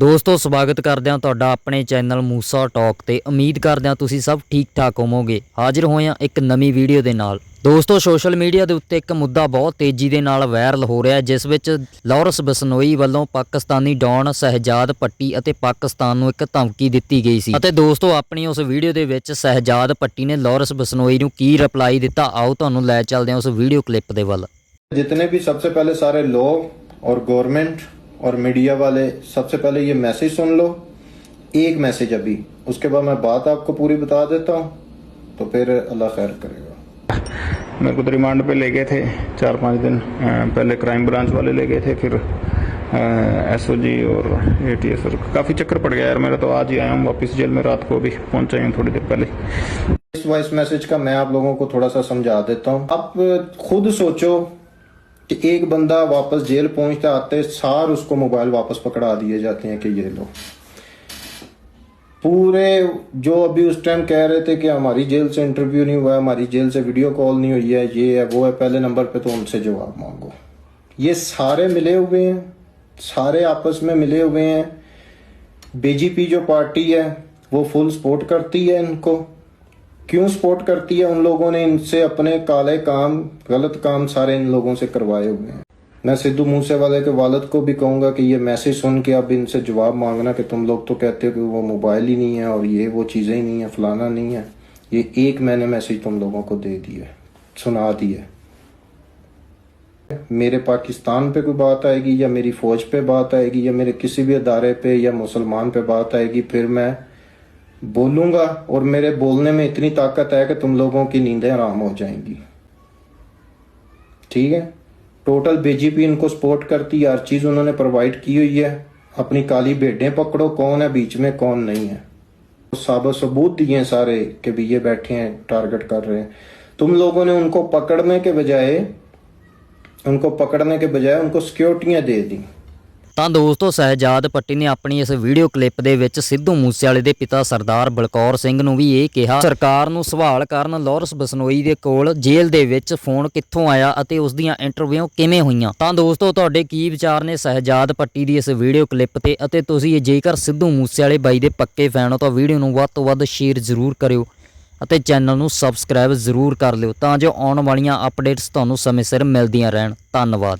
ਦੋਸਤੋ, ਸਵਾਗਤ ਕਰਦੇ ਹਾਂ ਤੁਹਾਡਾ ਆਪਣੇ ਚੈਨਲ ਮੂਸਾ ਟਾਕ ਤੇ। ਉਮੀਦ ਕਰਦੇ ਹਾਂ ਤੁਸੀਂ ਸਭ ਠੀਕ ਠਾਕ ਹੋਵੋਗੇ। ਹਾਜ਼ਰ ਹੋਏ ਹਾਂ ਇੱਕ ਨਵੀਂ ਵੀਡੀਓ ਦੇ ਨਾਲ। ਦੋਸਤੋ, ਸੋਸ਼ਲ ਮੀਡੀਆ ਦੇ ਉੱਤੇ ਇੱਕ ਮੁੱਦਾ ਬਹੁਤ ਤੇਜ਼ੀ ਦੇ ਨਾਲ ਵਾਇਰਲ ਹੋ ਰਿਹਾ ਹੈ, ਜਿਸ ਵਿੱਚ ਲਾਰੈਂਸ ਬਸਨੋਈ ਵੱਲੋਂ ਪਾਕਿਸਤਾਨੀ ਡੌਨ ਸਹਿਜਾਦ ਪੱਟੀ ਅਤੇ ਪਾਕਿਸਤਾਨ ਨੂੰ ਇੱਕ ਧਮਕੀ ਦਿੱਤੀ ਗਈ ਸੀ। ਅਤੇ ਦੋਸਤੋ, ਆਪਣੀ ਉਸ ਵੀਡੀਓ ਦੇ ਵਿੱਚ ਸਹਿਜਾਦ ਪੱਟੀ ਨੇ ਲਾਰੈਂਸ ਬਸਨੋਈ ਨੂੰ ਕੀ ਰਿਪਲਾਈ ਦਿੱਤਾ, ਆਓ ਤੁਹਾਨੂੰ ਲੈ ਚੱਲਦੇ ਹਾਂ ਉਸ ਵੀਡੀਓ ਕਲਿੱਪ ਦੇ ਵੱਲ। ਜਿੱਥੇ ਵੀ ਸਭ ਤੋਂ ਪਹਿਲੇ ਸਾਰੇ ਲੋਕ ਔਰ ਗੌਰਮੈਂਟ اور میڈیا والے سب سے پہلے یہ میسج سن لو۔ ایک میسج ابھی۔ اس کے بعد میں بات آپ کو پوری بتا دیتا ہوں۔ تو پھر اللہ خیر کرے گا۔ میرے کو تو ریمانڈ پہ لے گئے تھے۔ چار پانچ دن پہلے کرائم برانچ والے لے گئے تھے پھر ایس او جی اور اے ٹی ایس کافی چکر پڑ گیا۔ یار میرا تو آج ہی آیا ہوں واپس جیل میں رات کو بھی پہنچا ہوں تھوڑی دیر پہلے۔ اس وائس میسج کا میں آپ لوگوں کو تھوڑا سا سمجھا دیتا ہوں۔ آپ خود سوچو کہ ایک بندہ واپس جیل پہنچتا آتے سار اس کو موبائل واپس پکڑا دیے جاتے ہیں کہ یہ لو پورے جو ابھی اس ٹائم کہہ رہے تھے کہ ہماری جیل سے انٹرویو نہیں ہوا ہے، ہماری جیل سے ویڈیو کال نہیں ہوئی ہے، یہ ہے، وہ ہے، پہلے نمبر پہ تو ان سے جواب مانگو۔ یہ سارے ملے ہوئے ہیں، سارے آپس میں ملے ہوئے ہیں۔ بی جے پی جو پارٹی ہے، وہ فل سپورٹ کرتی ہے ان کو۔ کیوں سپورٹ کرتی ہے ان لوگوں نے؟ ان سے اپنے کالے کام، غلط کام سارے ان لوگوں سے کروائے ہوئے ہیں۔ میں صدو موسیٰ والے کے والد کو بھی کہوں گا کہ یہ میسج سن کے اب ان سے جواب مانگنا کہ تم لوگ تو کہتے ہو کہ وہ موبائل ہی نہیں ہے اور یہ وہ چیزیں ہی نہیں ہیں، فلانا نہیں ہے۔ یہ ایک میں نے میسج تم لوگوں کو دے دی ہے، سنا دی ہے۔ میرے پاکستان پہ کوئی بات آئے گی یا میری فوج پہ بات آئے گی یا میرے کسی بھی ادارے پہ یا مسلمان پہ بات آئے گی، پھر میں بولوں گا اور میرے بولنے میں اتنی طاقت ہے کہ تم لوگوں کی نیندیں آرام ہو جائیں گی۔ ٹھیک ہے؟ ٹوٹل بی جی پی ان کو سپورٹ کرتی ہے، ہر چیز انہوں نے پروائیڈ کی ہوئی ہے۔ اپنی کالی بیٹیں پکڑو، کون ہے بیچ میں، کون نہیں ہے۔ سابق ثبوت دیے ہیں سارے کہ بھی یہ بیٹھے ہیں، ٹارگٹ کر رہے ہیں۔ تم لوگوں نے ان کو پکڑنے کے بجائے، ان کو پکڑنے کے بجائے ان کو سیکیورٹیاں دے دیں۔ ਤਾਂ ਦੋਸਤੋ ਸਹਿਜਾਦ ਪੱਟੀ ਨੇ ਆਪਣੀ ਇਸ ਵੀਡੀਓ ਕਲਿੱਪ ਦੇ ਵਿੱਚ ਸਿੱਧੂ ਮੂਸੇਵਾਲੇ ਦੇ ਪਿਤਾ ਸਰਦਾਰ ਬਲਕੌਰ ਸਿੰਘ ਨੂੰ ਵੀ ਇਹ ਕਿਹਾ, ਸਰਕਾਰ ਨੂੰ ਸਵਾਲ ਕਰਨ ਲਾਰੈਂਸ ਬਸਨੋਈ ਦੇ ਕੋਲ ਜੇਲ੍ਹ ਦੇ ਵਿੱਚ ਫੋਨ ਕਿੱਥੋਂ ਆਇਆ ਅਤੇ ਉਸ ਦੀਆਂ ਇੰਟਰਵਿਊ ਕਿਵੇਂ ਹੋਈਆਂ? ਤਾਂ ਦੋਸਤੋ ਤੁਹਾਡੇ ਕੀ ਵਿਚਾਰ ਨੇ ਸਹਿਜਾਦ ਪੱਟੀ ਦੀ ਇਸ ਵੀਡੀਓ ਕਲਿੱਪ ਤੇ ਅਤੇ ਤੁਸੀਂ ਜੇਕਰ ਸਿੱਧੂ ਮੂਸੇਵਾਲੇ ਬਾਈ ਦੇ ਪੱਕੇ ਫੈਨ ਹੋ ਤਾਂ ਵੀਡੀਓ ਨੂੰ ਵੱਧ ਤੋਂ ਵੱਧ ਸ਼ੇਅਰ ਜ਼ਰੂਰ ਕਰਿਓ ਅਤੇ ਚੈਨਲ ਨੂੰ ਸਬਸਕ੍ਰਾਈਬ ਜ਼ਰੂਰ ਕਰ ਲਿਓ ਤਾਂ ਜੋ ਆਉਣ ਵਾਲੀਆਂ ਅਪਡੇਟਸ ਤੁਹਾਨੂੰ ਸਮੇਂ ਸਿਰ ਮਿਲਦੀਆਂ ਰਹਿਣ। ਧੰਨਵਾਦ।